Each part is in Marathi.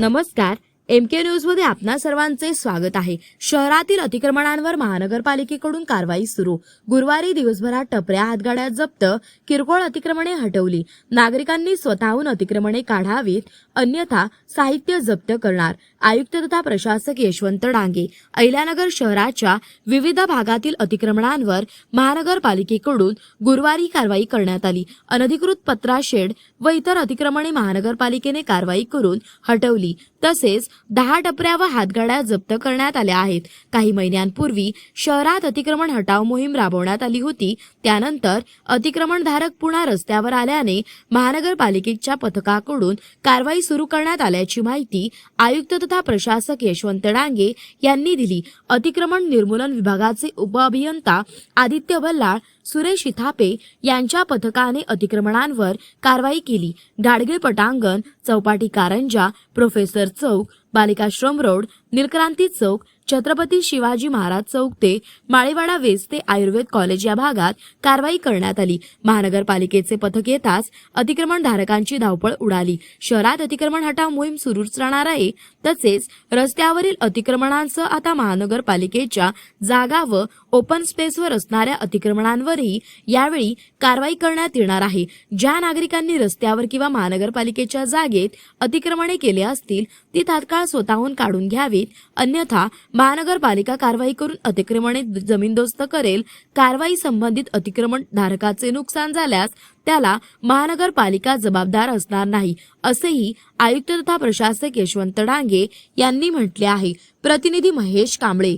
नमस्कार एम के न्यूजमध्ये आपणा सर्वांचे स्वागत आहे. शहरातील अतिक्रमणांवर महानगरपालिकेकडून कारवाई सुरू. गुरुवारी दिवसभरात टपऱ्या हातगाड्या जप्त किरकोळ अतिक्रमणे हटवली. नागरिकांनी स्वतःहून अतिक्रमणे काढावीत अन्यथा साहित्य जप्त करणार आयुक्त तथा प्रशासक यशवंत डांगे. अहिल्यानगर शहराच्या विविध भागातील अतिक्रमणांवर महानगरपालिकेकडून गुरुवारी कारवाई करण्यात आली. अनधिकृत पत्रा शेड व इतर अतिक्रमणे महानगरपालिकेने कारवाई करून हटवली. तसेच दहा टपऱ्या व हातगाड्या जप्त करण्यात आल्या आहेत. काही महिन्यांपूर्वी शहरात अतिक्रमण हटाव मोहीम राबवण्यात आली होती. त्यानंतर अतिक्रमणधारक पुन्हा रस्त्यावर आल्याने महानगरपालिकेच्या पथकाकडून कारवाई सुरू करण्यात आल्याची माहिती आयुक्त तथा प्रशासक यशवंत डांगे यांनी दिली. अतिक्रमण निर्मूलन विभागाचे उपअभियंता आदित्य बल्लाळ सुरेश इथापे यांच्या पथकाने अतिक्रमणांवर कारवाई केली. गाडगे पटांगण चौपाटी कारंजा प्रोफेसर चौक बालिकाश्रम रोड निलक्रांती चौक छत्रपती शिवाजी महाराज चौक ते माळेवाडा वेस्ट ते आयुर्वेद कॉलेज या भागात कारवाई करण्यात आली. महानगरपालिकेचे पथक येताच अतिक्रमणधारकांची धावपळ उडाली. शहरात अतिक्रमण हटाव मोहीम सुरूच राहणार आहे. तसेच रस्त्यावरील अतिक्रमणांसह आता महानगरपालिकेच्या जागा व ओपन स्पेसवर असणाऱ्या अतिक्रमणांवरही यावेळी कारवाई करण्यात येणार आहे. ज्या नागरिकांनी रस्त्यावर किंवा महानगरपालिकेच्या जागेत अतिक्रमणे केले असतील ती तात्काळ स्वतःहून काढून घ्यावीत. अन्यथा महानगरपालिका कारवाई करून अतिक्रमणे जमीनदोस्त करेल कारवाई संबंधित अतिक्रमण धारकाचे नुकसान झाल्यास त्याला महानगरपालिका जबाबदार असणार नाही असेही आयुक्त तथा प्रशासक यशवंत डांगे यांनी म्हटले आहे. प्रतिनिधी महेश कांबळे.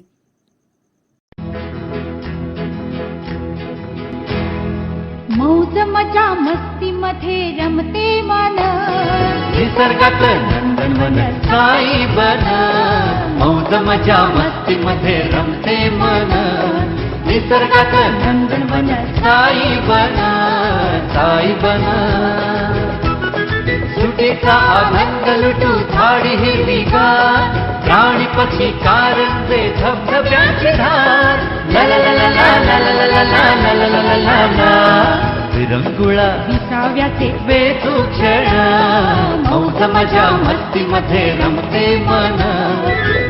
मौज मजा मस्ती मध्ये रमते मन निसर्गात नंदनवन साई बन मौज मस्ती मध्ये रमते मन निसर्गात नंदनवन साई बन साई बन सुटीचा आनंद लुटू झाडी हिरवी गार प्राणी पक्षी कारंजे धबधब्याची धार ला ला ला ला ला ला ला ला ला ला ला ला ला ला ला विरंगुळा विसाव्याचे वेचू क्षण मौज मजा मस्ती मध्ये रमते मन